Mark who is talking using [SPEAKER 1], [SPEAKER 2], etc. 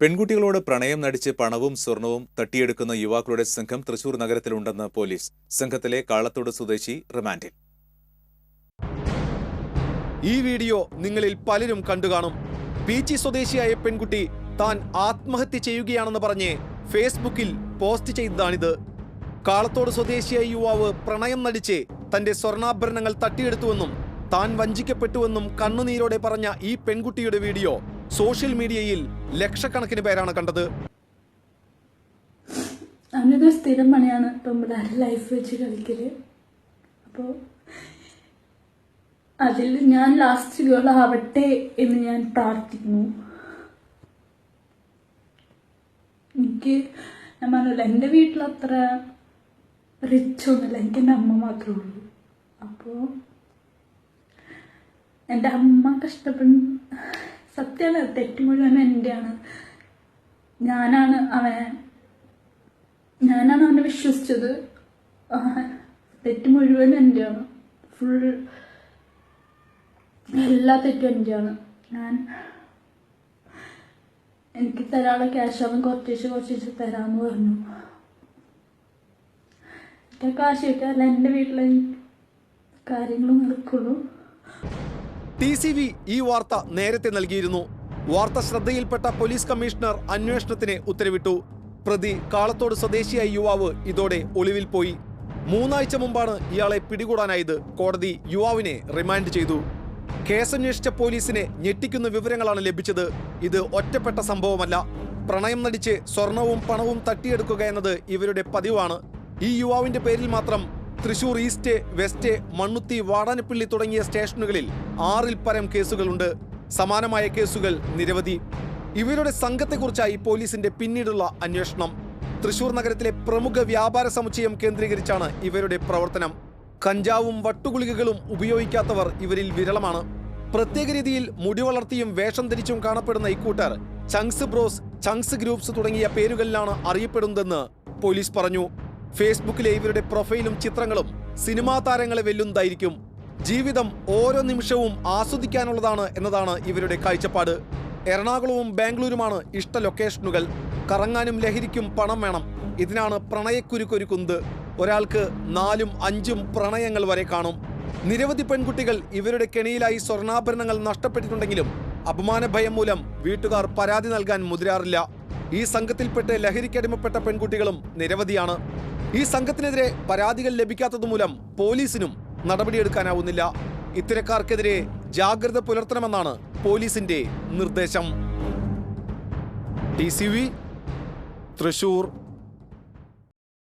[SPEAKER 1] പെൺകുട്ടികളോട് പ്രണയം നടിച്ച് പണവും സ്വർണവും തട്ടിയെടുക്കുന്ന യുവാക്കളുടെ സംഘം തൃശൂർ നഗരത്തിലുണ്ടെന്ന് പോലീസ്. സംഘത്തിലെ കാളത്തോട് സ്വദേശി റിമാൻഡിൽ.
[SPEAKER 2] ഈ വീഡിയോ നിങ്ങളിൽ പലരും കണ്ടുകാണും. പീച്ചി സ്വദേശിയായ പെൺകുട്ടി താൻ ആത്മഹത്യ ചെയ്യുകയാണെന്ന് പറഞ്ഞ് ഫേസ്ബുക്കിൽ പോസ്റ്റ് ചെയ്തതാണിത്. കാളത്തോട് സ്വദേശിയായ യുവാവ് പ്രണയം നടിച്ച് തന്റെ സ്വർണാഭരണങ്ങൾ തട്ടിയെടുത്തുവെന്നും താൻ വഞ്ചിക്കപ്പെട്ടുവെന്നും കണ്ണുനീരോടെ പറഞ്ഞ ഈ പെൺകുട്ടിയുടെ വീഡിയോ സോഷ്യൽ മീഡിയയിൽ ലക്ഷക്കണക്കിന് പേരാണ് കണ്ടത്.
[SPEAKER 3] അവനൊരു സ്ഥിരം പണിയാണ് ഇപ്പം ലൈഫ് വെച്ച് കളിക്കൽ. അപ്പോൾ അതിൽ ഞാൻ ലാസ്റ്റ് ഗേൾ ആവട്ടെ എന്ന് ഞാൻ പ്രാർത്ഥിക്കുന്നു. എനിക്ക് ഞാൻ പറഞ്ഞല്ലോ എന്റെ വീട്ടിൽ അത്ര റിച്ച് ഒന്നുമില്ല എനിക്ക് എന്റെ അമ്മ മാത്രമേ ഉള്ളൂ. അപ്പോൾ എന്റെ അമ്മ കഷ്ടപ്പെടും സത്യമാണ് തെറ്റ് മുഴുവൻ എന്റെയാണ് ഞാനാണ് അവനെ ഞാനാണ് അവനെ വിശ്വസിച്ചത്. തെറ്റ് മുഴുവൻ എന്റെയാണ് ഫുൾ എല്ലാ തെറ്റും എന്റെയാണ് ഞാൻ എനിക്ക് തരാനുള്ള ക്യാഷ് അവൻ കുറച്ചേച്ച് കുറച്ചേച്ച് തരാമെന്ന് പറഞ്ഞു. എന്റെ കാശ് കിട്ടിയാൽ എന്റെ വീട്ടിലെ കാര്യങ്ങൾ നടക്കുള്ളൂ.
[SPEAKER 2] ടി സി വി ഈ വാർത്ത നേരത്തെ നൽകിയിരുന്നു. വാർത്ത ശ്രദ്ധയിൽപ്പെട്ട പോലീസ് കമ്മീഷണർ അന്വേഷണത്തിന് ഉത്തരവിട്ടു. പ്രതി കാളത്തോട് സ്വദേശിയായ യുവാവ് ഇതോടെ ഒളിവിൽ പോയി. മൂന്നാഴ്ച മുമ്പാണ് ഇയാളെ പിടികൂടാനായത്. കോടതി യുവാവിനെ റിമാൻഡ് ചെയ്തു. കേസന്വേഷിച്ച പോലീസിനെ ഞെട്ടിക്കുന്ന വിവരങ്ങളാണ് ലഭിച്ചത്. ഇത് ഒറ്റപ്പെട്ട സംഭവമല്ല. പ്രണയം നടിച്ച് സ്വർണവും പണവും തട്ടിയെടുക്കുക എന്നത് ഇവരുടെ പതിവാണ്. ഈ യുവാവിന്റെ പേരിൽ മാത്രം തൃശൂർ ഈസ്റ്റ് വെസ്റ്റ് മണ്ണുത്തി വാടാനപ്പള്ളി തുടങ്ങിയ സ്റ്റേഷനുകളിൽ ആറിൽ പരം കേസുകളുണ്ട്. സമാനമായ കേസുകൾ നിരവധി. ഇവരുടെ സംഘത്തെക്കുറിച്ചായി പോലീസിന്റെ പിന്നീടുള്ള അന്വേഷണം. തൃശൂർ നഗരത്തിലെ പ്രമുഖ വ്യാപാര സമുച്ചയം കേന്ദ്രീകരിച്ചാണ് ഇവരുടെ പ്രവർത്തനം. കഞ്ചാവും വട്ടുകുളികകളും ഉപയോഗിക്കാത്തവർ ഇവരിൽ വിരളമാണ്. പ്രത്യേക രീതിയിൽ മുടി വളർത്തിയും വേഷം ധരിച്ചും കാണപ്പെടുന്ന ഇക്കൂട്ടർ ചങ്സ് ബ്രോസ് ചങ്സ് ഗ്രൂപ്പ്സ് തുടങ്ങിയ പേരുകളിലാണ് അറിയപ്പെടുന്നതെന്ന് പോലീസ് പറഞ്ഞു. ഫേസ്ബുക്കിലെ ഇവരുടെ പ്രൊഫൈലും ചിത്രങ്ങളും സിനിമാ താരങ്ങളെ വെല്ലുന്നതായിരിക്കും. ജീവിതം ഓരോ നിമിഷവും ആസ്വദിക്കാനുള്ളതാണ് എന്നതാണ് ഇവരുടെ കാഴ്ചപ്പാട്. എറണാകുളവും ബാംഗ്ലൂരുമാണ് ഇഷ്ട ലൊക്കേഷനുകൾ. കറങ്ങാനും ലഹരിക്കും പണം വേണം. ഇതിനാണ് പ്രണയക്കുരുക്കൊരുക്കുന്നത് ഒരാൾക്ക് നാലും അഞ്ചും പ്രണയങ്ങൾ വരെ കാണും. നിരവധി പെൺകുട്ടികൾ ഇവരുടെ കെണിയിലായി സ്വർണാഭരണങ്ങൾ നഷ്ടപ്പെട്ടിട്ടുണ്ടെങ്കിലും അപമാനഭയം മൂലം വീട്ടുകാർ പരാതി നൽകാൻ മുതിരാറില്ല. ഈ സംഘത്തിൽപ്പെട്ട് ലഹരിക്കടിമപ്പെട്ട പെൺകുട്ടികളും നിരവധിയാണ്. ഈ സംഘത്തിനെതിരെ പരാതികൾ ലഭിക്കാത്തതുമൂലം പോലീസിനും നടപടിയെടുക്കാനാവുന്നില്ല. ഇത്തരക്കാർക്കെതിരെ ജാഗ്രത പുലർത്തണമെന്നാണ് പോലീസിന്റെ നിർദ്ദേശം. ടി തൃശൂർ